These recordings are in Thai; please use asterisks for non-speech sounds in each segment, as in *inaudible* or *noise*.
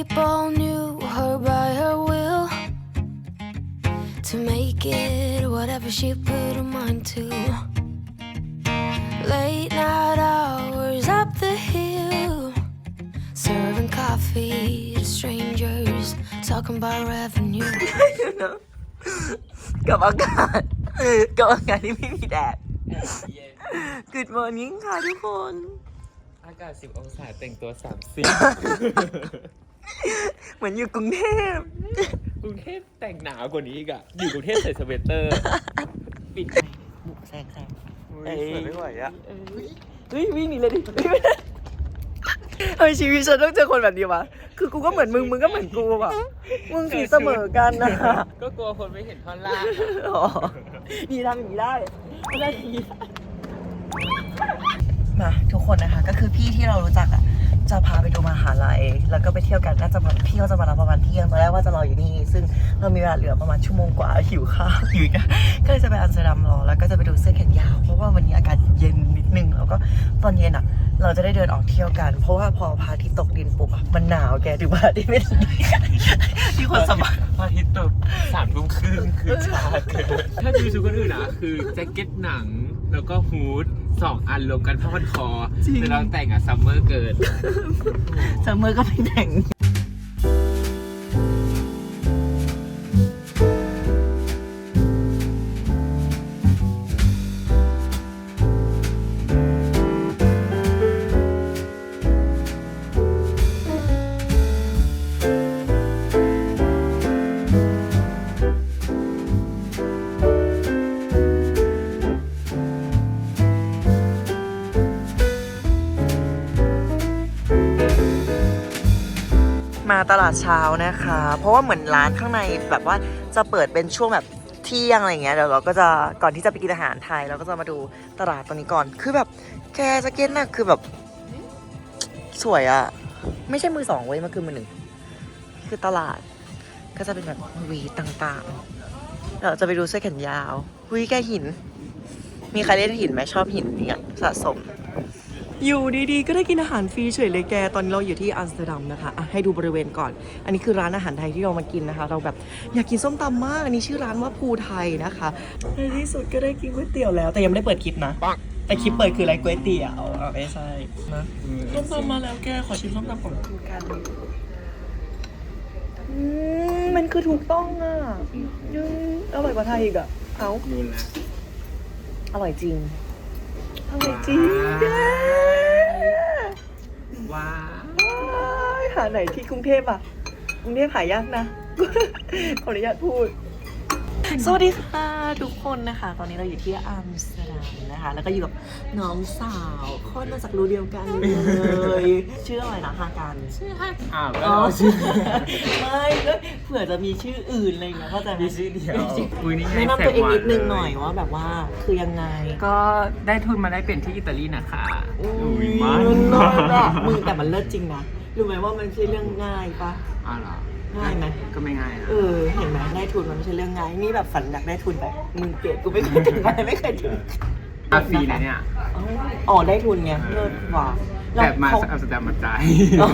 people knew her by her will to make it whatever she put her mind to. Late night hours up the hill, serving coffee to strangers, talking about revenue. *laughs* กับอากาศ กับอากาศที่ไม่มีแดด Good morning ค่ะทุกคน อากาศ 10 องศาแต่งตัว 30 *laughs* *laughs* เหมือนอยู่กรุงเทพกรุงเทพแต่งหนาวกว่านี้อีกอะอยู่กรุงเทพใส่สเวตเตอร์ ปิดไฟบุกแซงแซงเอ้ยสวยไม่ไหวอะเฮ้ยวิ่งหนีเลยดิเฮ้ยชีวิตฉันต้องเจอคนแบบนี้วะ คือกูก็เหมือนมึง มึงก็เหมือนกูว่ะ มึงสีเสมอกันนะ ก็กลัวคนไม่เห็นท่อนล่างอะอ๋อนี่ทำอย่างนี้ได้ไม่ได้ทีมาทุกคนนะคะ ก็คือพี่ที่เรารู้จักอะ จะพาไปดูมหาลัย แล้วก็ไปเที่ยวกันน่าจะมาพี่เขาจะมารับประมาณเที่ยงตอนแรกว่าจะรออยู่นี่ ซึ่งเรามีเวลาเหลือประมาณชั่วโมงกว่าหิวข้าวอยู่กันก็เลยจะไปอัมสเตอร์ดัมรอแล้วก็จะไปดูเสื้อแขนยาว เพราะว่าวันนี้อากาศเย็นนิดนึงแล้วก็ตอนเย็นอะ เราจะได้เดินออกเที่ยวกัน เพราะว่าพอพระอาทิตย์ตกดินปุ๊บอะมันหนาวแกถึงพระอาทิตย์ไม่ตกดินที่คนสบายพระอาทิตย์ตกสามทุ่มครึ่งคือช้าเกินถ้าดูชุดคนอื่นนะคือแจ็คเก็ตหนัง แล้วก็ฮูดสองอันรวมกันผ้าพันคอจริง แต่เราแต่งอะซัมเมอร์เกินซัมเมอร์ก็ไม่แต่ง ตลาดเช้านะคะ เพราะว่าเหมือนร้านข้างในแบบว่าจะเปิดเป็นช่วงแบบเที่ยงอะไรเงี้ยเดี๋ยวเราก็จะก่อนที่จะไปกินอาหารไทยเราก็จะมาดูตลาดตรงนี้ก่อน คือแบบแกสเก็ตน่ะคือแบบ สวยอะไม่ใช่มือสองเว้ยมันคือมือหนึ่งคือตลาดก็จะเป็นแบบวีต่างๆ เราจะไปดูเสื้อแขนยาวหุยแกหิน มีใครเล่นหินไหมชอบหินเนี่ยสะสม อยู่ดีๆ ก็ได้กินอาหารฟรีเฉยเลยแก ตอนนี้เราอยู่ที่อัมสเตอร์ดัมนะคะอะให้ดูบริเวณก่อน อันนี้คือร้านอาหารไทยที่เรามากินนะคะ เราแบบอยากกินส้มตำมาก อันนี้ชื่อร้านว่าภูไทยนะคะในที่สุดก็ได้กินก๋วยเตี๋ยวแล้ว แต่ยังไม่ได้เปิดคลิปนะ แต่คลิปเปิดคืออะไรก๋วยเตี๋ยวอะไม่ใช่นะส้มตำมาแล้วแก ขอชิมส้มตำก่อนคือกันอืมมันคือถูกต้องอะยังอร่อยกว่าไทยอีกอะ เอานู่นนะอร่อยจริง อร่อยจริงว้าวหาไหนที่กรุงเทพอะ กรุงเทพหายากนะ ขออนุญาตพูด สวัสดีค่ะทุกคนนะคะ ตอนนี้เราอยู่ที่อัมสเตอร์ดัมนะคะ แล้วก็อยู่กับน้องสาวคลอดมาจากรูเดียวกันเลยชื่ออะไรนะฮากันชื่อฮักอ้าวก็เอาชื่อไม่ก็เผื่อจะมีชื่ออื่นอะไรอย่างเงี้ยเข้าใจไหมมีชื่อเดียวอุ้ยนี่ไงแนะนำตัวเองนิดนึงแสบหน่อยว่าแบบว่าคือยังไงก็ได้ทุนมาได้เป็นที่อิตาลีนะคะอุ้อุ้ยยมันเลิศอะมึงแต่มันเลิศจริงนะรู้ไหมว่ามันไม่ใช่เรื่องง่ายปะอ้าวเหรอ ง่ายไหมก็ไม่ง่ายนะเออเห็นไหมได้ทุนมันไม่ใช่เรื่องง่ายนี่แบบฝันอยากได้ทุนแบบมึงเกลียดกูไม่เคยถึงอะไรไม่เคยถึงอาฟรีนะเนี่ยอ๋อได้ทุนไงเลิศว่ะล้ว แบบมาเขเอาสแตมป์มาจ่ายอ๋อ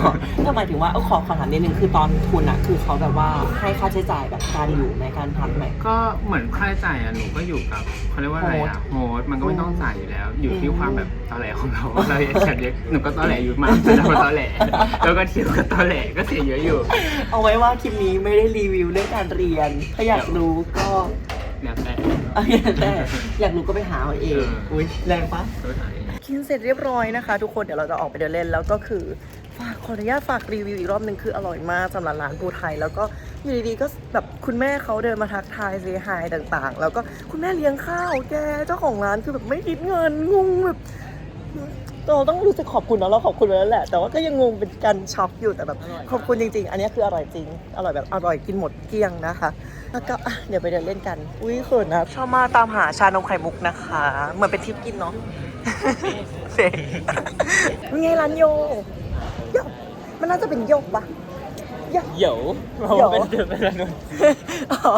ก็หมายถึงว่าเอาขอขอถามนิดนึงคือตอนทุนอะคือเขาแบบว่าให้ค่าใช้จ่ายแบบการอยู่ในการพักไหมก็เหมือนค่าใช้จ่ายอะหนูก็อยู่กับเขาเรียกว่าอะไรอะโฮสต์มันก็ไม่ต้องจ่ายอยู่แล้ว อยู่ที่ความแบบตอแหลของเราเราอยากจะเรียกหนูก็ตอแหลอยู่มากแต่เราก็ตอแหลแล้วก็เที่ยวก็ตอแหลก็เสียเยอะอยู่ เอาไว้ว่าคลิปนี้ไม่ได้รีวิวเรื่องการเรียนถ้าอยากรู้ก็เนี่ยแต่เอาอย่างแต่อยากรู้ก็ไปหาเอาเองเอออุ๊อุ้ยแรงปะก็ถ่าย กินเสร็จเรียบร้อยนะคะ ทุกคนเดี๋ยวเราจะออกไปเดินเล่นแล้วก็คือฝากขออนุญาตฝากรีวิวอีกรอบหนึ่งคืออร่อยมากสำหรับร้านปูไทย แล้วก็อยู่ดีๆก็แบบคุณแม่เขาเดินมาทักทายเซฮายต่างๆ แล้วก็คุณแม่เลี้ยงข้าวแกเจ้าของร้านคือแบบไม่คิดเงินงงแบบเราต้องรู้สึกขอบคุณนะเราขอบคุณไปแล้วแหละ แต่ว่าก็ยังงงเป็นการช็อกอยู่แต่แบบขอบคุณจริง ๆ อันนี้คืออร่อยจริง อร่อยแบบอร่อยกินหมดเกลี้ยงนะคะ แล้วก็เดี๋ยวไปเดินเล่นกัน อุ้ยเขินนะชอบมาตามหาชานมไข่มุกนะคะ เหมือนเป็นทริปกินเนาะ เฟ่ไงร้านโยโยมันน่าจะเป็นโยกปะโยเดี๋ยวเดี๋ยว เป็นเดือนเป็นเดือนอ๋อ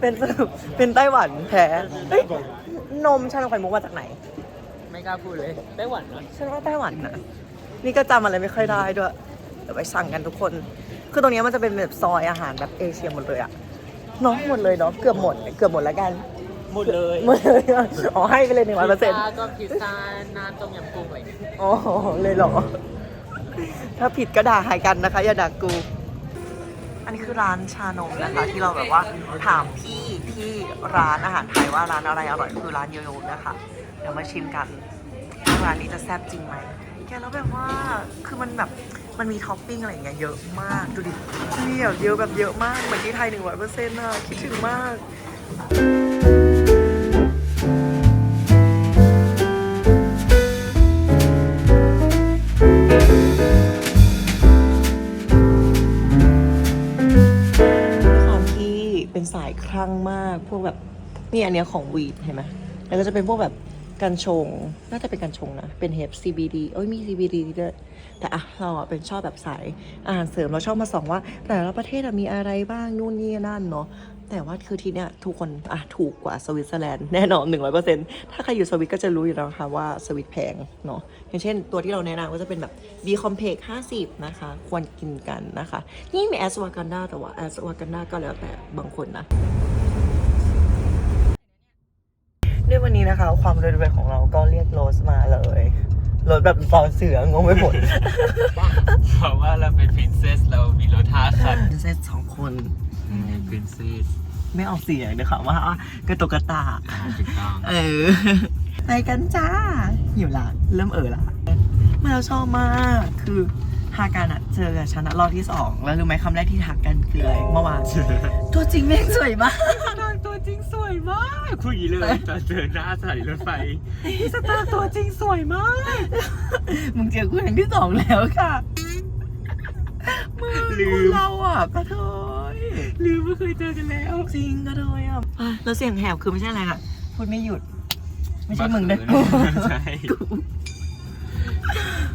เป็นสรุปเป็นไต้หวันแท้เฮ้ยนมชานมไข่มุกมาจากไหนไม่กล้าพูดเลยไต้หวันนะฉันว่าไต้หวันนะนี่ก็จำอะไรไม่ค่อยได้ด้วยเดี๋ยวไปสั่งกันทุกคน คือตรงเนี้ยมันจะเป็นแบบซอยอาหารแบบเอเชียหมดเลยอะเนาะหมดเลยเนาะเกือบหมดเกือบหมดแล้วกัน หมดเลยหมดเลยอ๋อให้ไปเลยหนึ่งร้อยเปอร์เซ็นต์ก็พิซซ่าน้ำต้มยำกุ้งอะไรอย่างเงี้ยอ๋อเลยเหรอ ถ้าผิดก็ด่าหายกันนะคะ อย่าด่ากู อันนี้คือร้านชานมนะคะ ที่เราแบบว่าถามพี่ที่ร้านอาหารไทยว่าร้านอะไรอร่อยคือร้านโยโย่นะคะเดี๋ยวมาชิมกันว่าร้านนี้จะแซ่บจริงไหมแกแล้วแบบว่าคือมันแบบมันมีท็อปปิ้งอะไรอย่างเงี้ยเยอะมากดูดินี่แบบเยอะแบบเยอะมากเหมือนที่ไทยหนึ่งร้อยเปอร์เซ็นต์อะคิดถึงมาก นี่อันเนี้ยของวีดเห็นไหมแล้วก็จะเป็นพวกแบบกัญชง น่าจะเป็นกัญชงนะ เป็นเฮป CBD เอ้ยมี CBD ด้วยแต่อะเราอะเป็นชอบแบบสายอาหารเสริมเราชอบมาส่องว่า แต่ละประเทศมีอะไรบ้างนู่นนี่นั่นเนาะแต่ว่าคือที่เนี้ยทุกคนอะถูกกว่าสวิตเซอร์แลนด์แน่นอน100%ถ้าใครอยู่สวิตก็จะรู้อยู่แล้วค่ะว่าสวิตแพงเนาะอย่างเช่นตัวที่เราแนะนำก็จะเป็นแบบ B Complex 50 นะคะ ควรกินกันนะคะ นี่มีแอสวากันดาแต่ว่าแอสวากันดาก็แล้วแต่บางคนนะ ด้วยวันนี้นะคะ ความรวยๆของเราก็เรียกโรสมาเลยโรสแบบตอนเสืองงไปหมด เพราะว่าเราเป็นพรินเซสเรามีรถห้าคันเซตสองคน พรินเซสไม่ออกเสียงเลยค่ะว่ากระตุกกระตากถูกต้องเออ ไปกันจ้าอยู่ละเริ่มเออละมาเราชอบมากคือฮากันอะเจอกับฉันอะรอบที่สองแล้วรู้ไหมคำแรกที่ทักกันคืออะไรเมื่อวานตัวจริงแม่งสวยมากนางตัว จริงสวยมากคุยางนี้เลยตอนเจอหน้าสถานีรถไฟพี่สตาร์ตัวจริงสวยมากมึงเจอกูครั้งที่สองแล้วค่ะมึงลืมเราอะกระเทยลืมว่าเคยเจอกันแล้วจริงกระเทยอะอะแล้วเสียงแหบคือไม่ใช่อะไรค่ะพูดไม่หยุด ไม่ใช่มึงนะใช่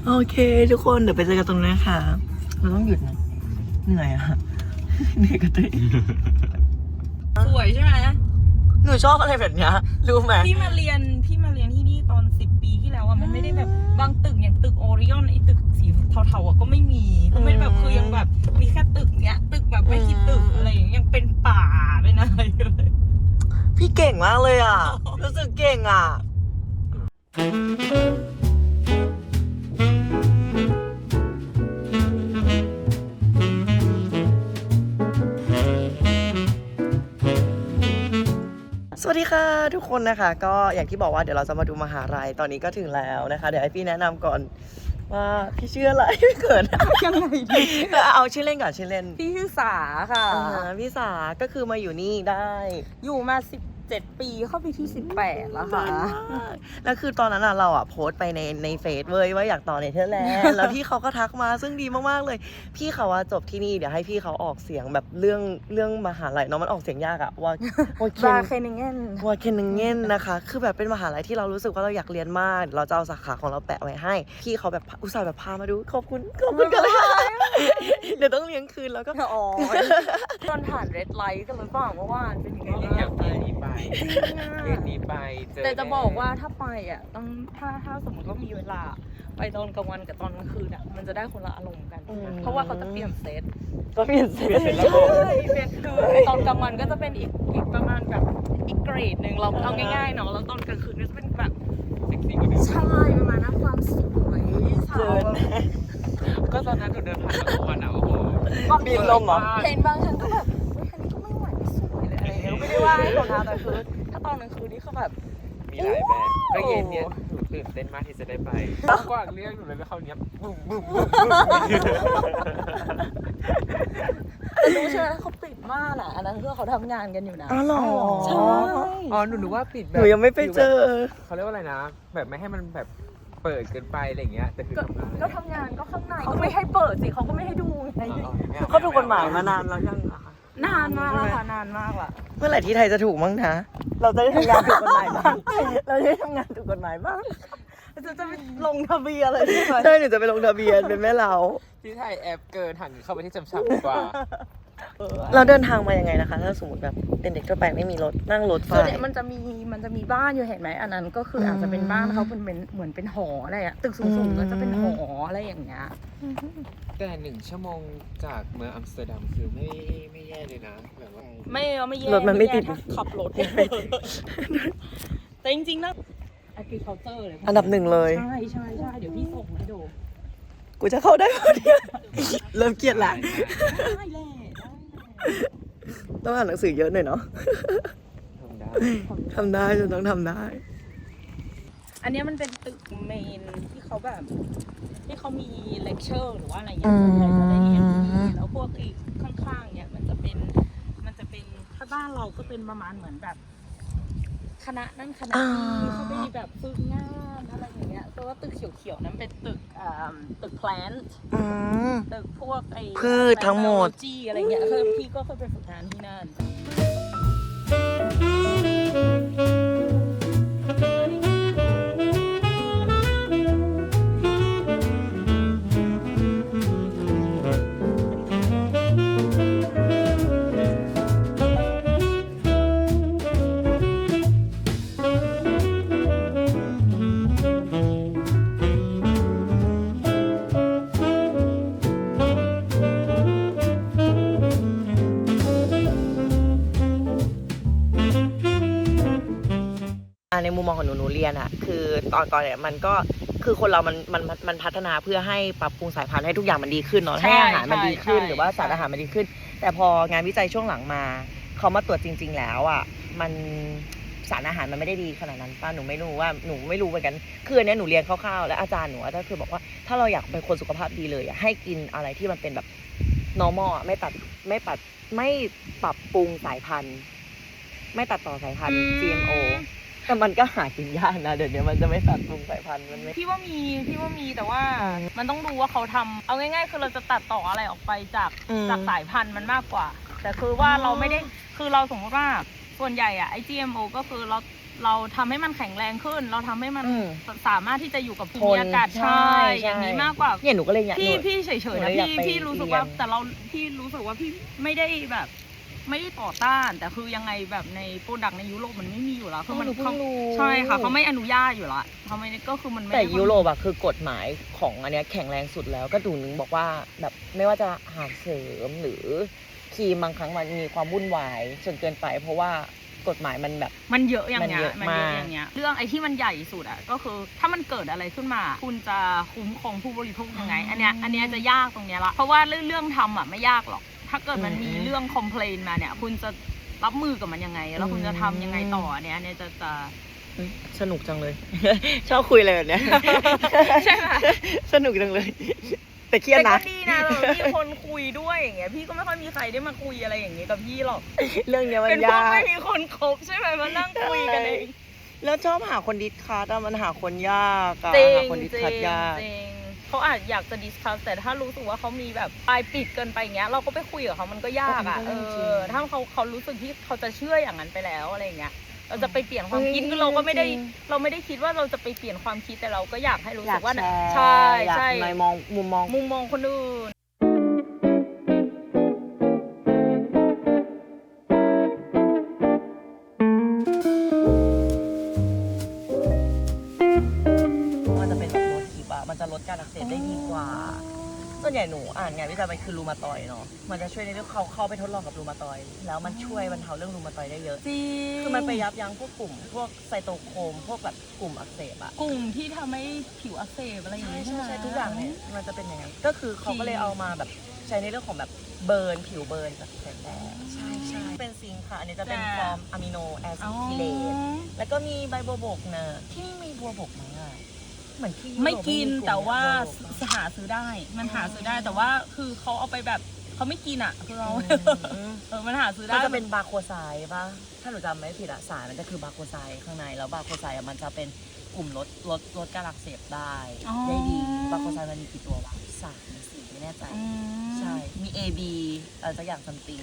โอเค ทุกคนเดี๋ยวไปเจอกันตรงนั้นค่ะเราต้องหยุดนะเหนื่อยอะเหนื่อยกับตัวเอง สวยใช่ไหมหนูชอบอะไรแบบเนี้ยรู้ไหมพี่มาเรียนพี่มาเรียนที่นี่ตอนสิบปีที่แล้วอะมันไม่ได้แบบบางตึกอย่างตึกโอริออนไอตึกสีเทาๆอะก็ไม่มีก็ไม่ได้แบบคือยังแบบมีแค่ตึกเนี้ย ตึกแบบไม่กี่ตึกอะไรอย่างเงี้ยยังเป็นป่าเป็นอะไรอยู่เลยพี่เก่งมากเลยอะ รู้สึกเก่งอะ ค่ะทุกคนนะคะ ก็อย่างที่บอกว่าเดี๋ยวเราจะมาดูมหาลัยตอนนี้ก็ถึงแล้วนะคะ เดี๋ยวให้พี่แนะนำก่อนว่าพี่ชื่ออะไรไม่เขินยังไงดีเอาชื่อเล่นก่อนชื่อเล่นพี่ชื่อสาค่ะอ่าพี่สาก็คือมาอยู่นี่ได้ อยู่มาสิบ เจ็ดปีเข้าไปที่สิบแปดแล้วค่ะ แล้วคือตอนนั้นอะเราอะโพสต์ไปในในเฟซเว้ยว่าอยากต่อเนเธอร์แลนด์แล้วพี่เขาก็ทักมาซึ่งดีมากๆเลย พี่เขาว่าจบที่นี่เดี๋ยวให้พี่เขาออกเสียงแบบเรื่องเรื่องมหาลัยเนาะมันออกเสียงยากอะว่าว่าเคนบาเคนิเงนว่าเคนนึงเง่นนะคะ คือแบบเป็นมหาลัยที่เรารู้สึกว่าเราอยากเรียนมาก เราจะเอาสาขาของเราแปะไว้ให้ พี่เขาแบบอุตส่าห์แบบพามาดูขอบคุณขอบคุณกันเลยเดี๋ยวต้องเลี้ยงคืนแล้วก็อ๋อตอนผ่านเรดไลท์กันหรือเปล่าเมื่อวานเป็นยังไงเรีบ้ายกงเรียกนี้ไปเรียกนี้ไปเจอแต่จะบอกว่าถ้าไปอะต้องถ้าถ้าสมมติว่ามีเวลา ไปตอนกลางวันกับตอนกลางคืนอะมันจะได้คนละอารมณ์กันอืมเพราะว่าเขาจะเปลี่ยนเซตก็เปลี่ยนเสร็จใช่เปลี่ยนคือตอนกลางวันก็จะเป็นอีกอีกประมาณแบบอีกเกรดหนึ่งเราเอาง่ายๆเนาะแล้วตอนกลางคืนก็จะเป็นแบบเซ็กซี่กว่าเดิมใช่ประมาณนั้นความสวยสาวแบบก็ตอนนั้นหนูเดินผ่านแล้ววันอะโอ้โหบีบลมเหรอเห็นบางครั้งก็แบบ ไรอย่างเงี้ยไม่ได้ว่าให้คนทาแต่คือถ้าตอนกลางคืนนี่คือแบบ มีหลายแบบก็เย็นเนี้ยหนูตื่นเต้นมากที่จะได้ไปกว่างเรียกหนูเลยแล้วเขาวเนี้ยบุ้มบุ้มบุ้มบุ้มแต่รู้ใช่ไหมเขาปิดม่านอะอันนั้นคือเขาทำงานกันอยู่นะ อ๋อเหรอใช่ อ๋อหนูนึกว่าปิดแบหบนูยังไม่ไปเจอ เขาเรียกว่าอะไรนะ แบบไม่ให้มันแบบเปิดเกินไปอะไรอย่างเงี้ยแต่คือก็ทำงานก็ทำงานก็ข้างในก็ไม่ให้เปิดสิเขาก็ไม่ให้ดูไงอ๋ออ๋อเขาถูกกฎหมายมานานแล้วยังอะคะนานมากแล้วค่ะนานมากละ เมื่อไหร่ที่ไทยจะถูกมั้งนะ เราจะได้ทำงานถูกกฎหมายบ้าง เราจะได้ทำงานถูกกฎหมายบ้างจะจะไปลงทะเบียนอะไรใช่ไหมใช่หนูจะไปลงทะเบียนเป็นแม่เรา ที่ไทยแอปเกินหันเข้าไปที่จำชับดีกว่า เราเดินทางมายังไงนะคะ ถ้าสมมติแบบเป็นเด็กทั่วไปไม่มีรถนั่งรถไฟ ส่วนใหญ่มันจะมีมันจะมีบ้านอยู่เห็นไหมอันนั้นก็คืออาจจะเป็นบ้านเขาเป็นเป็นเหมือนเป็นหออะไรอะตึกสูงๆก็จะเป็นหออะไรอย่างเงี้ย แต่หนึ่งชั่วโมงจากเมืองอัมสเตอร์ดัมคือไม่ไม่แย่เลยนะแบบว่าไม่ไม่แย่รถมันไม่ติด แย่ถ้าขับรถแต่จริงๆนะ agriculture เลยอันดับหนึ่งเลย ใช่ใช่ใช่เดี๋ยวพี่ส่งให้ดูกูจะเข้าได้ปะเนี่ยเริ่มเครียดละได้แหละต้องอ่านหนังสือเยอะหน่อยเนาะทำได้ทำได้จะต้องทำได้ อันเนี้ยมันเป็นตึกเมนที่เขาแบบที่ เขามีเลคเชอร์หรือว่าอะไรอย่างอืเงี้ยมส่วนใหญ่จะได้เรียนที่นี่แล้วพวกอีกข้างๆเนี่ยมันจะเป็นมันจะเป็นถ้าบ้านเราก็เป็นประมาณเหมือนแบบ คณะนั่นคณะนี้เขาไปแบบฝึกงานอะไรอย่างเงี้ยแต่ว่าตึกเขียวๆนั้นเป็นตึกอ่าตึก plant อืมตึกพวกไอ้พืชทั้งหมด biology อะไรเงี้ยคือพี่ก็เคยไปฝึกงานที่นั่น มุมมองของหนูหนูเรียนอะคือตอนก่อนเนี่ยมันก็คือคนเรามันมันมันมันพัฒนาเพื่อให้ปรับปรุงสายพันธุ์ให้ทุกอย่างมันดีขึ้นเนาะใช่ให้อาหารมันดีขึ้น ใช่หรือว่าสารใช่ อาหารมันดีขึ้น แต่พองานวิจัยช่วงหลังมาเขามาตรวจจริง ๆ แล้วอะมันสารอาหารมันไม่ได้ดีขนาดนั้นป้าหนูไม่รู้ว่าหนูไม่รู้เหมือนกันคืออันเนี้ยหนูเรียนคร่าวๆและอาจารย์หนูอะก็คือบอกว่าถ้าเราอยากเป็นคนสุขภาพดีเลยอะให้กินอะไรที่มันเป็นแบบ normal อะไม่ตัดไม่ปัดไม่ปรับปรุงสายพันธุ์ ไม่ตัดต่อสายพันธุ์ GMO แต่มันก็หากินยากนะ เดี๋ยวนี้มันจะไม่ตัดปรุงสายพันธุ์มันไม่พี่ว่ามีพี่ว่ามีแต่ว่ามันต้องดูว่าเขาทำเอาง่ายๆ คือเราจะตัดต่ออะไรออกไปจากอืม จากสายพันธุ์มันมากกว่า แต่คือว่าอ๋อเราไม่ได้คือเราสมมติว่าส่วนใหญ่อะไอ GMO ก็คือเราเราทำให้มันแข็งแรงขึ้น เราทำให้มันอืม สามารถที่จะอยู่กับภูทมินอากาศใช่ใช่ใช่ อย่างนี้มากกว่า เนี่ยหนูก็เลยอยากพี่หนู พี่เฉยหๆนูนะเลยอยากพี่ไปพี่รู้สึกว่าเรียน แต่เราพี่รู้สึกว่าพี่ไม่ได้แบบ ไม่ได้ต่อต้าน แต่คือยังไงแบบในโปรดักในยุโรปมันไม่มีอยู่แล้วคือมันหนูเพิ่เขางรู้ใช่ค่ะเขาไม่อนุญาตอยู่ละเขาไม่ก็คือมันไม่แต่ได้ยุโรปอะคือกฎหมายของอันเนี้ยแข็งแรงสุดแล้วก็ดูนึงบอกว่าแบบไม่ว่าจะอาหารเสริมหรือครีมบางครั้งมันมีความวุ่นวายจนเกินไป เพราะว่ากฎหมายมันแบบ มันเยอะอย่างเงี้มันเยยอะมันเยอะมากอย่างเงี้ยเรื่องไอ้ที่มันใหญ่สุดอะก็คือถ้ามันเกิดอะไรขึ้นมา คุณจะคุ้มครองผู้บริโภคยังไง อันเนี้ยอันเนี้ยจะยากตรงเนี้ยละเพราะว่าเรื่องเรื่องทำอะไม่ยากหรอก ถ้าเกิดมันมีเรื่องคอมเพลนมาเนี่ย คุณจะรับมือกับมันยังไง แล้วคุณจะทำยังไงต่ออันเนี้ยอันเนี้ยจะจะ เฮ้ยสนุกจังเลย ชอบคุยอะไรแบบเนี้ยใช่ไหม สนุกจังเลย แต่เครียดแต่ก็นะ ดีนะแบบมีคนคุยด้วยอย่างเงี้ยพี่ก็ไม่ค่อยมีใครได้มาคุยอะไรอย่างเงี้ยกับพี่หรอกเรื่องเนี้ยมัเป็นนพวกยาก ไม่มีคนคบใช่ไหมมานั่งคุยกันเองแล้วชอบหาคนดิสคัสอะมันหาคนยากอะจริงหาคนดิสจริคัสงยาก จริง เขาอาจอยากจะดิสคัสแต่ถ้ารู้สึกว่าเขามีแบบปลายปิดเกินไปอย่างเงี้ยเราก็ไปคุยกับเขามันก็ยากอะมันก็เอยากจริงอถ้าเขาเขารู้สึกที่เขาจะเชื่ออย่างนั้นไปแล้วอะไรอย่างเงี้ยเราจะไปเปลี่ยนความเฮ้ยคิดคือเราก็ไม่ได้จริงเราไม่ได้คิดว่าเราจะไปเปลี่ยนความคิดแต่เราก็อยากให้รู้อยาสึกกว่าแชร์ใช่อยากใช่ในมองมุมมองมุมมองคนอื่นมัน การอักเสบได้ดีกว่า ส่วนใหญ่หนูอ่านงานวิจัยมันคือรูมาตอยด์เนาะ มันจะช่วยในเรื่องเขาเข้าไปทดลองกับรูมาตอยด์แล้วมันช่วยบรรเทาเรื่องรูมาตอยด์ได้เยอะ จริงคือมันไปยับยั้งพวกกลุ่ม พวกไซโตโครมพวกแบบกลุ่มอักเสบอะกลุ่มที่ทำให้ผิวอักเสบอะไรอย่างใช่เงี้ยใช่ไหมใช่ทุกอย่างเนี่ยมันจะเป็นอย่างนั้น ก็คือเขาก็เลยเอามาแบบใช้ในเรื่องของแบบเบิร์นผิวเบิร์นจากแสงแดดใช่ใช่เป็นซิงค์ค่ะ อันนี้จะเป็นฟอร์มอะมิโนแอซิอ๋อทิเลต แล้วก็มีใบบัวบกเนอะที่นี่มีบัวบกไหมอะ เหมือนที่ยุโรปไม่กินลุ่มแต่ว่าบัวบกอะหาซื้อได้ มันหาซื้อได้แต่ว่าคือเขาเอาไปแบบเขาไม่กินอะ คือเราอืมเออมันหาซื้อได้มันจะเป็นบาโคไซด์ป่ะถ้าหนูจำไม่ผิดอะสารมันจะคือบาโคไซด์ข้างในแล้วบาโคไซด์อะมันจะเป็นกลุ่มลดลดลดการอักเสบได้อ๋อได้ดีบาโคไซด์มันมีกี่ตัววะสามหรือสี่ไม่แน่ใจอืมใช่มี A B อะไรสักอย่างซัมติง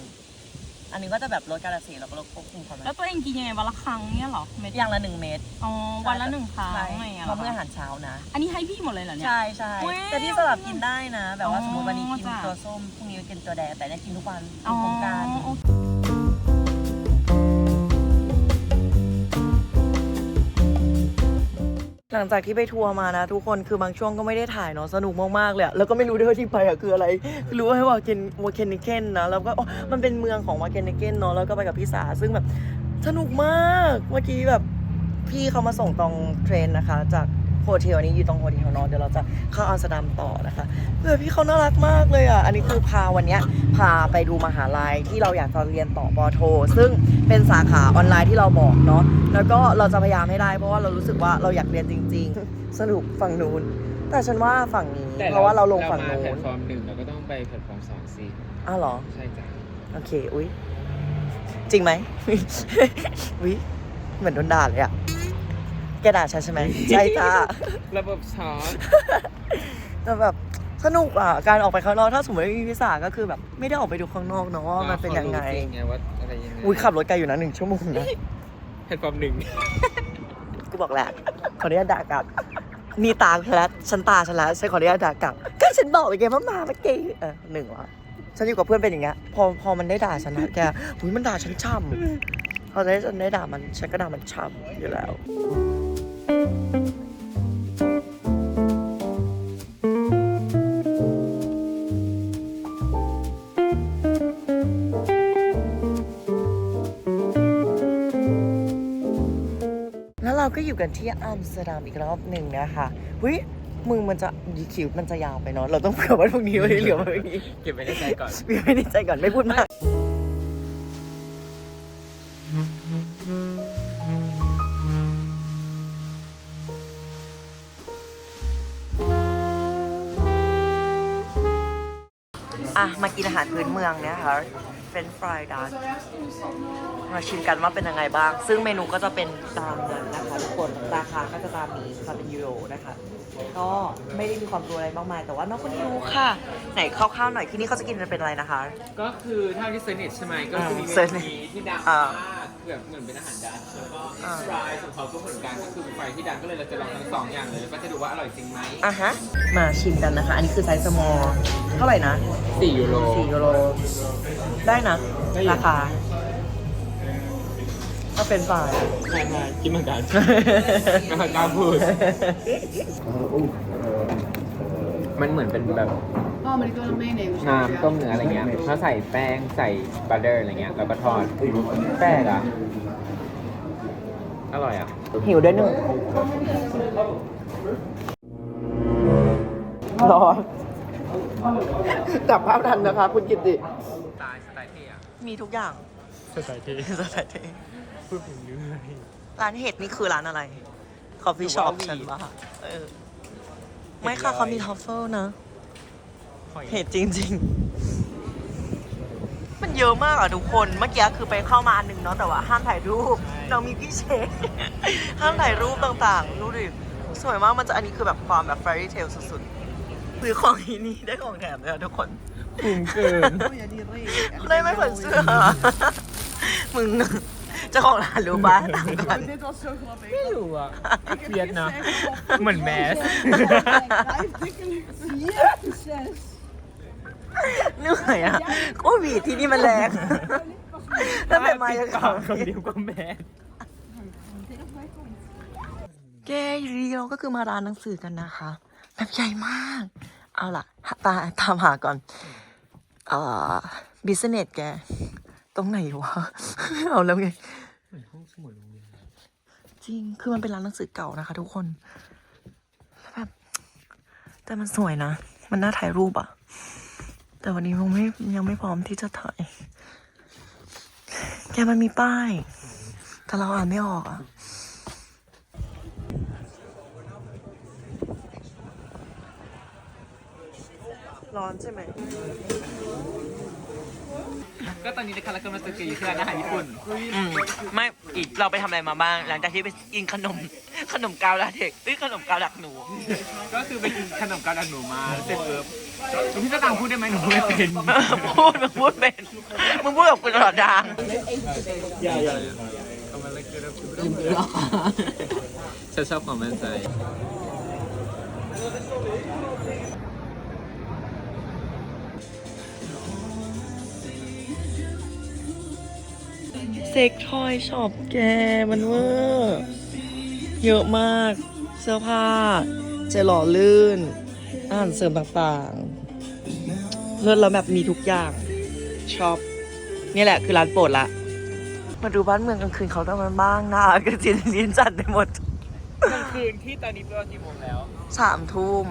อันนี้ก็จะแบบลดการอักเสบแล้วก็ลดควบคุมความดัแล้วนตัวเองกินยังไงวันละครั้งเนี่ยเหรอเม็ดอย่างละหนึ่งเม็ดอ๋อวันละหนึ่งครั้งใช่อะไรอย่างเงี้ยเพหรราะเมื่ออาหารเช้านะ อันนี้ให้พี่หมดเลยเหรอเนี่ย ใช่ใช่อุ๊ยแต่พี่สลับกินได้นะ แบบว่าอ๋อสมมติวันนี้กินจ้ะตัวส้มพรุ่งนี้กินตัวแดงแต่เนี่ยกินทุกวันอ๋อโครงการโอเค หลังจากที่ไปทัวร์มานะ ทุกคนคือบางช่วงก็ไม่ได้ถ่ายเนาะสนุกมากๆเลยแล้วก็ไม่รู้ด้วยว่าที่ไปอะคืออะไรรู้แค่ว่าเคนวาเคนนิเคนนะแล้วก็อ๋อมันเป็นเมืองของวาเคนนิเคนเนาะแล้วก็ไปกับพี่สาซึ่งแบบสนุกมากเมื่อกี้แบบพี่เขามาส่งตรงเทรนนะคะ จาก โฮเทลนี้อยู่ตรงโฮเทลเนอะเดี๋ยวเราจะเข้าอัมสเตอร์ดัมต่อนะคะเพื่อพี่เขาน่ารักมากเลยอะอันนี้คือพาวันเนี้ยพาไปดูมหาลัยที่เราอยากจะเรียนต่อปอโท ซึ่งเป็นสาขาออนไลน์ที่เราบอกเนาะแล้วก็เราจะพยายามให้ได้เพราะว่าเรารู้สึกว่าเราอยากเรียนจริง ๆสนุกฝั่งนู้นแต่ฉันว่าฝั่งนี้เพราะว่าเราลงฝั่งเรานู้มาแพลนตฟอร์มหนึ่งเราก็ต้องไปแพลตฟอร์มสองสิอ้าวเหรอใช่จ้ะโอเคอุ้ยจริงไหมอุ้ยเหมือนโดนด่าเลยอะ แกด่าฉันใช่ไหมใช่จ้า ระบบช้อนแต่แบบสนุกอะ การออกไปข้างนอกถ้าสมมติไม่มีพิซซ่าก็คือแบบไม่ได้ออกไปดูข้างนอกเนาะว่ามันเป็นยังไงจริงไงว่าอะไรยังไงอุ้ยขับรถไกลอยู่นะหนึ่งชั่วโมงนะ แพลตฟอร์มหนึ่งกูบอกแหละขออนุญาตด่ากลับนี่ตาฉันแล้วฉันตาฉันแล้วฉันขออนุญาตด่ากลับก็ฉันบอกเลยไงว่ามาเมื่อกี้เออหนึ่งวะฉันอยู่กับเพื่อนเป็นอย่างเงี้ยพอพอมันได้ด่าฉันนะแกอุ้ยมันด่าฉันช่ำพอได้ฉันได้ด่ามันฉันก็ด่ามันช่ำอยู่แล้ว แล้วเราก็อยู่กันที่อัมสเตอร์ดัมอีกรอบหนึ่งนะคะวิมึงมันจะคิวมันจะยาวไปเนาะ เราต้องเผื่อไว้พวกนี้ไว้เหลือไว้พวกนี้ เก็บไว้ในใจก่อนมีไว้ในใจก่อนไม่พูดมาก หารพื้นเมืองเนี่ยค่ะเฟรนฟรายดักมาชิมกันว่าเป็นยังไงบ้าง ซึ่งเมนูก็จะเป็นตามนั้นนะคะทุกคนราคาก็จะตามนี้ค่ะเป็นยูโรนะคะ ก็ไม่ได้มีความรู้อะไรมากมาย แต่ว่าน้องคนนี้รู้ค่ะ ไหนคร่าวๆหน่อยที่นี่เขาจะกินกันเป็นอะไรนะคะ ก็คือถ้าที่เซอร์เน็ตใช่ไหมก็คือมีเมเซิร์ชนูเน็ตนี้ที่ดังอ่ามาก แบบเหมือนเป็นอาหารดัชแล้วก็อ่า ฟรายของเขาก็เหมือนกันก็คือไฟที่ดังก็เลยเราจะลองทั้งสองอย่างเลยแล้วก็จะดูว่าอร่อยจริงไหมอะฮะ มาชิมกันนะคะ อันนี้คือไซส์สมอลเท่าไหร่นะสี่ยูโร 4ยูโรได้นะ ได้อยู่ ราคา ก็เป็นฝ่ายใช่ใช่คิดเหมือนกันไม่ค่อยกล้าพูด มันเหมือนเป็นแบบ น้ำต้มเนื้ออะไรเงี้ยเขาใส่แป้งใส่บัตเตอร์อะไรเงี้ยแล้วก็ทอดแป้งอะ อร่อยอะ หิวด้วยหนึ่งรอจับภาพทันนะคะคุณกิติ สไตล์สไตล์เท่อะมีทุกอย่างสไตล์เท่สไตล์เท่พูดถึงเรื่อยร้านเห็ดนี่คือร้านอะไร คอฟฟี่ช็อปหรือว่าฉันว่าเออ ไม่ค่ะเขามีทอฟเฟิลนะหอย เห็ดจริง ๆ มันเยอะมากอะทุกคน เมื่อกี้คือไปเข้ามาอันหนึ่งเนาะแต่ว่าห้ามถ่ายรูป เรามีพี่เชคห้ามถ่ายรูปต่างๆดูดิ สวยมาก มันจะอันนี้คือแบบความแบบ fairy tale สุดๆคือของที่นี่ได้ของแถมเลยอะทุกคนสูงเกินได้ไม่เหมือนเสื้อ มึงเจ้าของร้านรู้ปะถามก่อน Dit was zo grappig. ไม่รู้อะ Ik heb เวียด eerst นะ even op- เหมือนแมส เหนื่อยอะโควิดที่นี่มันแรงแล้วไปมายังต่อคำเดียวก็แมสแกอยู่ดีเราก็คือมาร้านหนังสือกันนะคะแบบใหญ่มาก เอาล่ะตาตามหาก่อน เอ่อบิสเนสแก ตรงไหนวะ เอาแล้วไงเหมือนห้องสมุดโรงเรียนจริง คือมันเป็นร้านหนังสือเก่านะคะทุกคนแล้วแบบแต่มันสวยนะ มันน่าถ่ายรูปอะ แต่วันนี้ยังไม่ยังไม่พร้อมที่จะถ่ายแกมันมีป้าย แต่เราอ่านไม่ออกอะร้อนใช่ไหม ก็ตอนนี้นะคะเรากำลังจะกินอยู่ที่ร้านอาหารญี่ปุ่น อืมไม่อีกเราไปทำอะไรมาบ้าง หลังจากที่ไปกินขนม ขนมกาวดาเด็กเอ้ยขนมกาวดักหนู ก็คือไปกินขนมกาดันหนูมาเสร็จปุ๊บพี่สตางค์พูดได้ไหมหนูพูดไม่เป็นพูดมึงพูดเป็นมึงพูดกับกูตลอดทาง ฉันชอบความมั่นใจ เซ็กทอยช็อปแกมันเวอร์เยอะมาก เสื้อผ้า เจลหล่อลื่นอาหารเสริมต่างๆ เลิศแล้วแบบมีทุกอย่างชอบนี่แหละคือร้านโปรดละ มาดูบ้านเมืองกลางคืนเขาทำมันบ้างนะก็จินจินจัดไปหมดกลางคืนที่ตอนนี้เป็นกี่โมงแล้วสามทุ่ม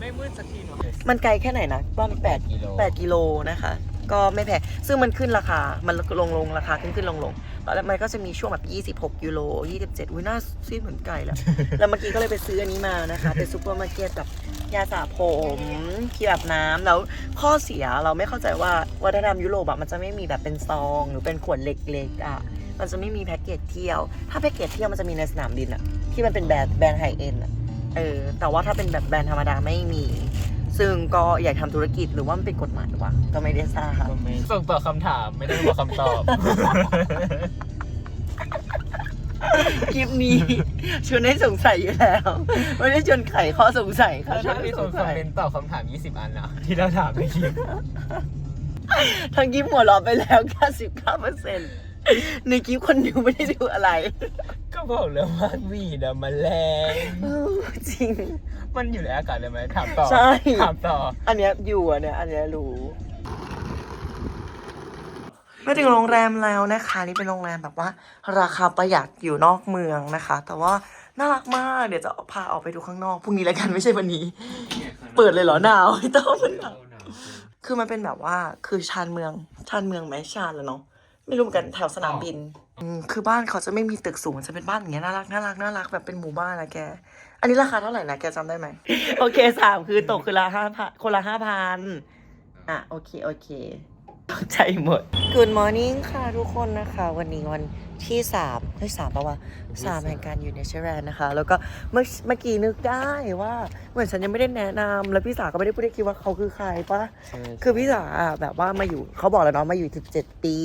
ไม่มืดสักทีหน่อยมันไกลแค่ไหนนะบ้านแปดกิโลแปดกิโลนะคะ ก็ไม่แพงซึ่งมันขึ้นราคา มันลงลงราคาขึ้นขึ้นลงลงตอนแรกมันก็จะมีช่วงแบบ26กิโล27อุ้ยน่าซีดเหมือนไก่แล้วแล้วเมื่อกี้ก็เลยไปซื้ออันนี้มานะคะ เป็นซูเปอร์มาร์เก็ตแบบยาสระผมครีมอาบน้ำแล้วข้อเสียเราไม่เข้าใจว่าวัฒนธรรมยุโรปอะมันจะไม่มีแบบเป็นซอง หรือเป็นขวดเล็กๆอะมันจะไม่มีแพ็กเกจเที่ยว ถ้าแพ็กเกจเที่ยวมันจะมีในสนามบินอะที่มันเป็นแบรนด์แบรนด์ไฮเอ็นอะเออแต่ว่าถ้าเป็นแบบแบรนด์ธรรมดาไม่มี ซึ่งก็อยากทำธุรกิจหรือว่ามันเป็นกฎหมายวะก็ไม่ได้ทราบส่งต่อคำถามไม่ได้บอกคำตอบ คลิปนี้ชวนให้สงสัยอยู่แล้วไม่ได้ชวนไขข้อสงสัยค่ะชวถ้านมีให้คสนงคอมสัยเมนต์ตอบคำถาม 20 อันนะที่เราถามในคลิป ทั้งคลิปหัวเราะไปแล้ว99เปอร์เซ็นต์ ในคลิปคนดูไม่ได้ดูอะไรก็บอกเลยว่าวีดอะมันแรงเออจริง มันอยู่ในอากาศเลยไหมถามต่อใช่ ถามต่อ อันเนี้ยอยู่อันเนี้ยอันเนี้ยรู้มาถึงโรงแรมแล้วนะคะนี่เป็นโรงแรมแบบว่า ราคาประหยัดอยู่นอกเมืองนะคะ แต่ว่าน่ารักมากเดี๋ยวจะพาออกไปดูข้างนอกพรุ่งนี้แล้วกันไม่ใช่วันนี้ เปิดเลยเหรอหนาวไม่ต้องมันหนาวคือมันเป็นแบบว่าคือชานเมืองชานเมืองไหมชานแล้วเนาะ ไม่รู้เหมือนกันแถวสนามบินอืมคือบ้านเขาจะไม่มีตึกสูงจะเป็นบ้านอย่างเงี้ยน่ารักน่ารักน่ารักแบบเป็นหมู่บ้านนะแก อันนี้ราคาเท่าไหร่นะแกจำได้ไหมโอเคสามคือตกคือละห้าพันคนละห้าพันอะโอเคโอเคเข้าใจหมด Good morning ค่ะทุกคนนะคะ วันนี้วัน ที่สามเฮ้ยสามปะวะสามแห่งการอยู่ในเชอร์แลนด์นะคะ แล้วก็เมื่อเมื่อกี้นึกได้ว่า เหมือนฉันยังไม่ได้แนะนำแล้วพี่สาวก็ไม่ได้พูดได้คิดว่าเขาคือใครปะคือพี่สาอะแบบว่ามาอยู่เขาบอกแล้วเนาะมาอยู่ 17 ปี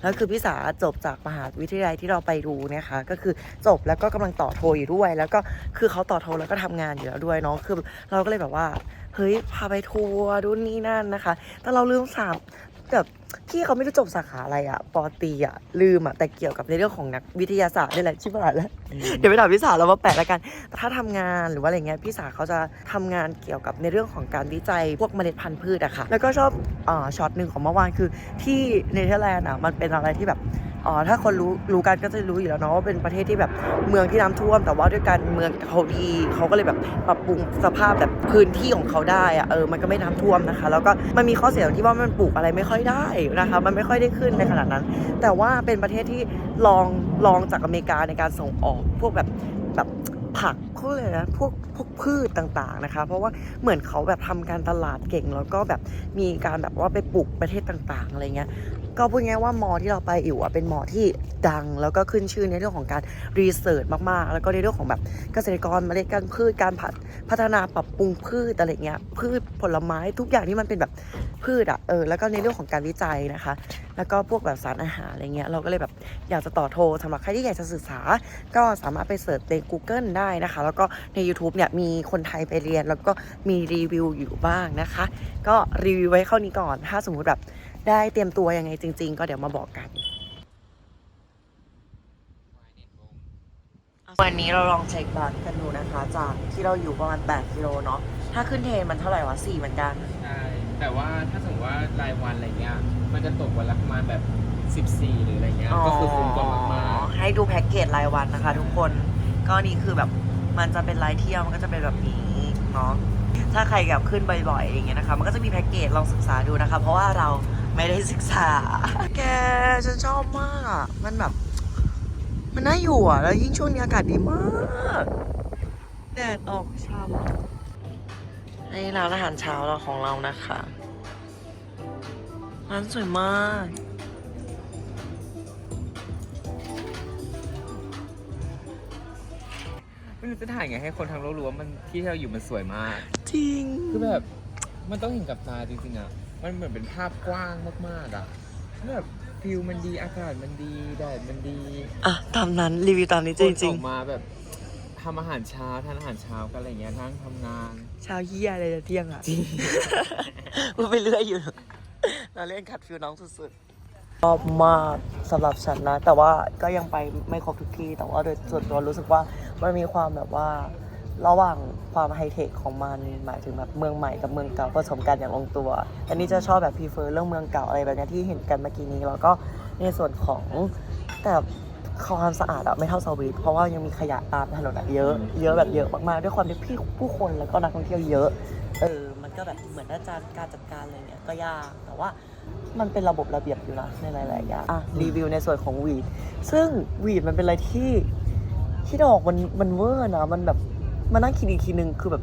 แล้วคือพี่สาจบจากมหาวิทยาลัยที่เราไปดูเนี่ยค่ะก็คือจบแล้วก็กำลังต่อโทอยู่ด้วย แล้วก็คือเขาต่อโทแล้วก็ทำงานอยู่แล้วด้วยเนาะคือเราก็เลยแบบว่า เฮ้ยพาไปทัวร์ดูนนี่นั่นนะคะ แต่เราลืมสามแบบ พี่เขาไม่รู้จบสาขาอะไรอะปอตรีอะลืมอะแต่เกี่ยวกับในเรื่องของนักวิทยาศาสตร์นี่แหละชิบหายแล้ว เดี๋ยวไปถามพี่สาวเรามาแปะแล้วกันแต่ถ้าทำงานหรือว่าอะไรเงี้ยพี่สาวเขาจะทำงานเกี่ยวกับในเรื่องของการวิจัยพวกเมล็ดพันธุ์พืชอะค่ะ แล้วก็ชอบอ่าช็อตหนึ่งของเมื่อวานคือที่เนเธอร์แลนด์อะมันเป็นอะไรที่แบบ อ๋อถ้าคนรู้รู้กันก็จะรู้อยู่แล้วเนาะว่าเป็นประเทศที่แบบเมืองที่น้ำท่วม แต่ว่าด้วยการเมืองเขาดีเขาก็เลยแบบปรับปรุงสภาพแบบพื้นที่ของเขาได้อะเออมันก็ไม่น้ำท่วมนะคะ แล้วก็มันมีข้อเสียที่ว่ามันปลูกอะไรไม่ค่อยได้นะคะมันไม่ค่อยได้ขึ้นในขนาดนั้น แต่ว่าเป็นประเทศที่ลองลองจากอเมริกาในการส่งออกพวกแบบแบบผักเขาเลยนะพวกพวกพืชต่างๆนะคะ เพราะว่าเหมือนเขาแบบทำการตลาดเก่งแล้วก็แบบมีการแบบว่าไปปลูกประเทศต่างๆอะไรเงี้ย ก็พูดง่ายว่ามอที่เราไปอยู่อะเป็นมอที่ดัง แล้วก็ขึ้นชื่อในเรื่องของการรีเสิร์ชมากๆ แล้วก็ในเรื่องของแบบเกษตรกรเมล็ดการพืชการผัดพัฒนาปรับปรุงพืชอะไรเงี้ยพืชผลไม้ทุกอย่างที่มันเป็นแบบพืชอะเออแล้วก็ในเรื่องของการวิจัยนะคะ แล้วก็พวกแบบสารอาหารอะไรเงี้ยเราก็เลยแบบอยากจะต่อโทรสำหรับใครที่อยากจะศึกษา ก็สามารถไปเสิร์ชใน Google ได้นะคะ แล้วก็ใน YouTube เนี่ยมีคนไทยไปเรียน แล้วก็มีรีวิวอยู่บ้างนะคะ ก็รีวิวไว้เข้านี้ก่อน ถ้าสมมุติแบบ ได้เตรียมตัวยังไงจริง ๆ ก็เดี๋ยวมาบอกกัน วันนี้เราลองเช็คบัตรกันดูนะคะ จากที่เราอยู่ประมาณ 8กิโลเนาะถ้าขึ้นเทรนมันเท่าไหร่วะ4เหมือนกัน ใช่แต่ว่าถ้าสมมติว่ารายวันอะไรเงี้ย มันจะตกวันละประมาณแบบ 14 หรืออะไรเงี้ย ก็คือคุ้มกว่ามากๆ ให้ดูแพ็กเกจรายวันนะคะ ทุกคน ก็นี่คือแบบมันจะเป็นรายเที่ยวมันก็จะเป็นแบบนี้เนาะ ถ้าใครแบบขึ้นบ่อยๆอย่างเงี้ยนะคะ มันก็จะมีแพ็กเกจลองศึกษาดูนะคะ เพราะว่าเรา ไม่ได้ศึกษา แกฉันชอบมากอะ มันแบบ มันน่าอยู่อะ แล้วยิ่งช่วงนี้อากาศดีมาก แดดออกช่ำให้ร้านอาหารเช้าเราของเรานะคะ ร้านสวยมาก ไม่รู้จะถ่ายไงให้คนทั้งโลกรู้ว่ามันที่เราอยู่มันสวยมาก จริง คือแบบ มันต้องเห็นกับตาจริงๆอะ มันเหมือนเป็นภาพกว้างมากๆอะแบบฟิลมันดีอากาศมันดีแดดมันดีอะตามนั้นรีวิวตามนี้จคนริอง อกมาแบบทำอาหารเช้าทานอาหารเช้ากันอะไรเงี้ยทั้งทำงาน ๆ เช้าเยี่ยอะไรเที่ยงอะ พูดไปเรื่อยอยู่ เราเล่นขัดฟิวน้องสุดๆชอบมากสำหรับฉันนะ แต่ว่าก็ยังไปไม่ครบทุกที่ แต่ว่าโดยส่วนตัวรู้สึกว่ามันมีความแบบว่า ระหว่างความไฮเทคของมันหมายถึงแบบเมืองใหม่กับเมืองเก่าผสมกันอย่างลงตัว อันนี้จะชอบแบบพีเฟอร์เรื่องเมืองเก่าอะไรแบบเนี้ยที่เห็นกันเมื่อกี้นี้แล้วก็ในส่วนของแต่ความสะอาดอะไม่เท่าสวิตเพราะว่ายังมีขยะตามถนนอะเยอะเยอะแบบเยอะมากๆด้วยความที่พี่ผู้คนแล้วก็นักท่องเที่ยวเยอะเออมันก็แบบเหมือนอาจารย์การจัดการอะไรเนี่ยก็ยากแต่ว่ามันเป็นระบบระเบียบอยู่นะในหลายๆอย่างอะรีวิวในส่วนของวีดซึ่งวีดมันเป็นอะไรที่ที่ดอกมันมันเวอร์นะมันแบบ มานั่งคิดอีกทีนึงคือแบบ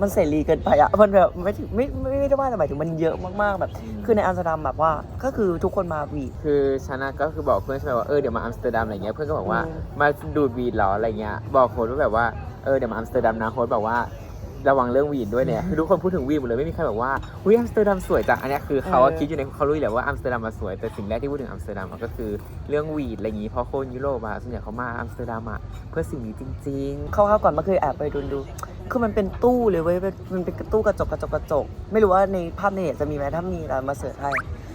มันเสรีเกินไปอะมันแบบไม่ถึงไม่ไม่ไม่ได้ว่าแต่หมายถึงมันเยอะมากๆแบบ คือในอัมสเตอร์ดัมแบบว่า ก็คือทุกคนมาวีดคือฉันน่ะก็คือบอกเพื่อนใช่ไหมว่าเออเดี๋ยวมาอัมสเตอร์ดัมอะไรเงี้ยเพื่อนก็บอกว่าอืม มาดูดวีดเหรออะไรเงี้ยบอกโค้ดว่าแบบว่าเออเดี๋ยวมาอัมสเตอร์ดัมนะโค้ดบอกว่า ระวังเรื่องวีดด้วยเนี่ยคือทุกคนพูดถึงวีดหมดเลยไม่มีใครบอกว่าอุ้ยอัมสเตอร์ดัมสวยจังอันเนี้ยคือเขาอะเออ คิดอยู่ในเขารู้อยู่แล้วว่าอัมสเตอร์ดัมมาสวยแต่สิ่งแรกที่พูดถึงอัมสเตอร์ดัมอะก็คือเรื่องวีดอะไรอย่างงี้เพราะคนยุโรปอะส่วนใหญ่เขามาอัมสเตอร์ดัมอะเพื่อสิ่งนี้จริงคร่าวๆก่อนมาเคยแอบไปดูดู คือมันเป็นตู้เลยเว้ยเป็นมันเป็นตู้กระจกกระจกกระจก ไม่รู้ว่าในภาพในเน็ตจะมีไหมถ้ามีเรามาเสิร์ชให้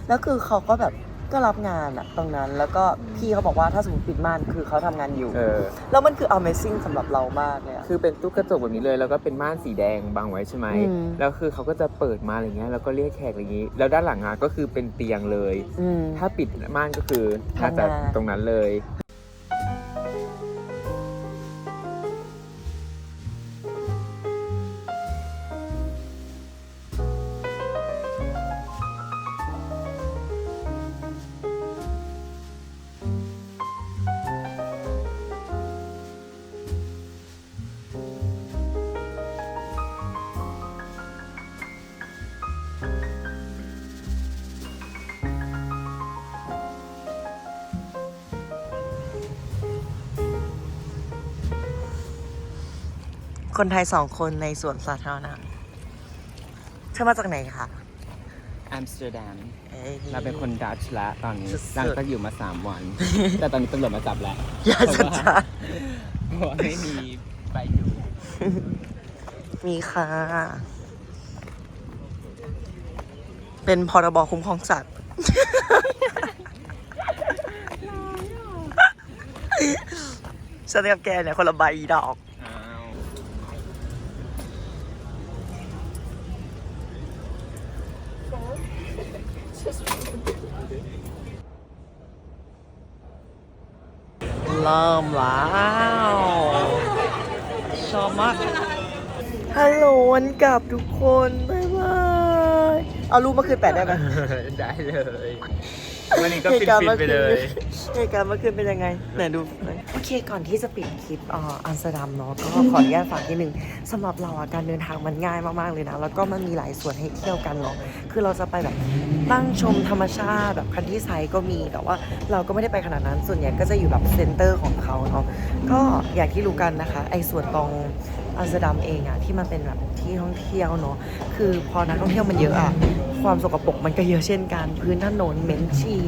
แล้วคือเขาก็แบบ ก็รับงานอะตรงนั้นแล้วก็พี่เขาบอกว่าถ้าสมมติปิดม่านคือเขาทำงานอยู่ๆเออ แล้วมันคือ amazing สำหรับเรามากเลยอะ คือเป็นตู้กระจกแบบนี้เลย แล้วก็เป็นม่านสีแดงบังไว้ใช่ไหม อืม แล้วคือเขาก็จะเปิดมาอะไรเงี้ย แล้วก็เรียกแขกอะไรอย่างงี้ แล้วด้านหลังอะก็คือเป็นเตียงเลย อืม ถ้าปิดม่านก็คือน่าจะทำงาน ตรงนั้นเลย คนไทยสองคนในสวนสาธารณะเธอมาจากไหนคะ อัมสเตอร์ดัมอ้ย เราเป็นคนดัตช์แล้วตอนนี้สุดๆเราก็อยู่มา3วัน แต่ตอนนี้ตำรวจมาจับแล้วอย่าจัดจ้าเพราะว่าไม่มีใบอยู่มีค่ะ เป็นพรบคุ้มครองสัตว์ ฉันกับแกเนี่ยคนละใบอีดอก เริ่มแล้วชอบมากฮัลโหลวันกลับทุกคน บ๊ายบาย เอารูปมาคืนแปะได้ไหม ได้เลย วันนี้ก็เหฟิตุการณ์นเมื่อๆไปคืนเลย เหตุการณ์เมื่อคืนเป็นยังไงไหนดูหน่อยโอเคก่อนที่จะปิดคลิปอ่าอัมสเตอร์ดัมเนาะก็ขออนุญาตฝากนิดนึงสำหรับเราอะการเดินทางมันง่ายมากๆเลยนะ แล้วก็มันมีหลายส่วนให้เที่ยวกันเนาะคือเราจะไปแบบนั่งชมธรรมชาติแบบคันที่ไซก็มีแต่ว่าเราก็ไม่ได้ไปขนาดนั้นส่วนใหญ่ก็จะอยู่แบบเซ็นเตอร์ของเขาเนาะก็อย่างที่รู้กันนะคะ ไอ้ส่วนตรง อัมสเตอร์ดัมเองอะที่มันเป็นแบบที่ท่องเที่ยวเนาะคือพอนักท่องเที่ยวมันเยอะอะความสกปรกมันก็เยอะเช่นกันพื้นถนนเหม็นฉี่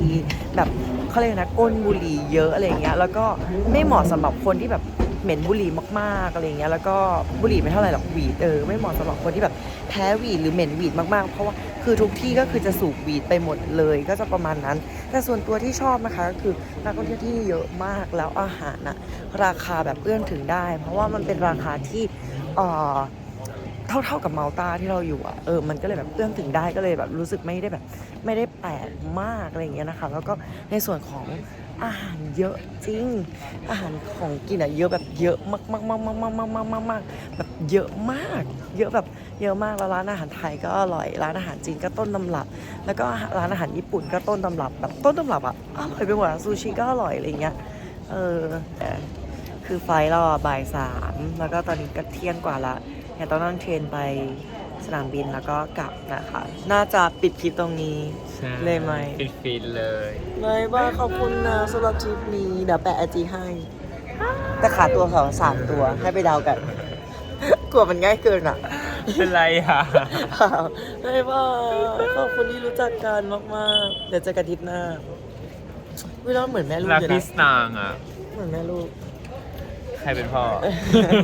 แบบเขาเรียกนะก้นบุหรี่เยอะอะไรอย่างเงี้ยแล้วก็ไม่เหมาะสำหรับคนที่แบบเหม็นบุหรี่มากๆอะไรอย่างเงี้ยแล้วก็บุหรี่ไม่เท่าไหร่หรอกหวีดเออไม่เหมาะสำหรับคนที่แบบแพ้หวีดหรือเหม็นหวีดมากๆ เพราะว่า คือทุกที่ก็คือจะสูบวีดไปหมดเลยก็จะประมาณนั้น แต่ส่วนตัวที่ชอบนะคะก็คือนักท่องเที่ยวที่เยอะมากแล้วอาหารนะราคาแบบเอื้อนถึงได้ เพราะว่ามันเป็นราคาที่เอ่อเท่าเท่ากับเมาตาที่เราอยู่อะเออมันก็เลยแบบเอื้อมถึงได้ก็เลยแบบรู้สึกไม่ได้แบบไม่ได้แปลกมากอะไรอย่างเงี้ยนะคะ แล้วก็ในส่วนของ อาหารเยอะจริง อาหารของกินอะเยอะแบบเยอะมากมากมากมากมากมากมากมากมากแบบเยอะมาก เยอะแบบเยอะมากแล้วร้านอาหารไทยก็อร่อย ร้านอาหารจีนก็ต้นตำรับ แล้วก็ร้านอาหารญี่ปุ่นก็ต้นตำรับแบบต้นตำรับอะอร่อยไปหมดซูชิก็อร่อยอะไรเงี้ยเออคือไฟล์เราอบ่ายสามแล้วก็ตอนนี้ก็เที่ยงกว่าละเนี่ยต้องนั่งเทรนไปสนามบินแล้วก็กลับนะคะ น่าจะปิดคลิปตรงนี้ เลยไหม ฟินๆเลยเลยว่าขอบคุณนะสำหรับทริปนี้เดี๋ยวแปะไอจีให้ แต่ขาตัวสองสามตัวให้ไปเดาวกัน กลัวมันง่ายเกินอะ เป็นไรอะเลยว่าขอบคุณที่รู้จักกันมากๆ เดี๋ยวเจอกันอาทิตย์หน้าวิเราเหมือนแม่ลูกรักอยู่พี่นะสตางค์อะ เหมือนแม่ลูก ใครเป็นพ่อ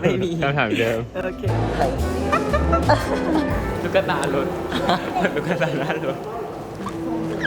ไม่มี คำถามเดิมโอเคตุ๊กตาหลุดตุ๊กตาหน้ารถ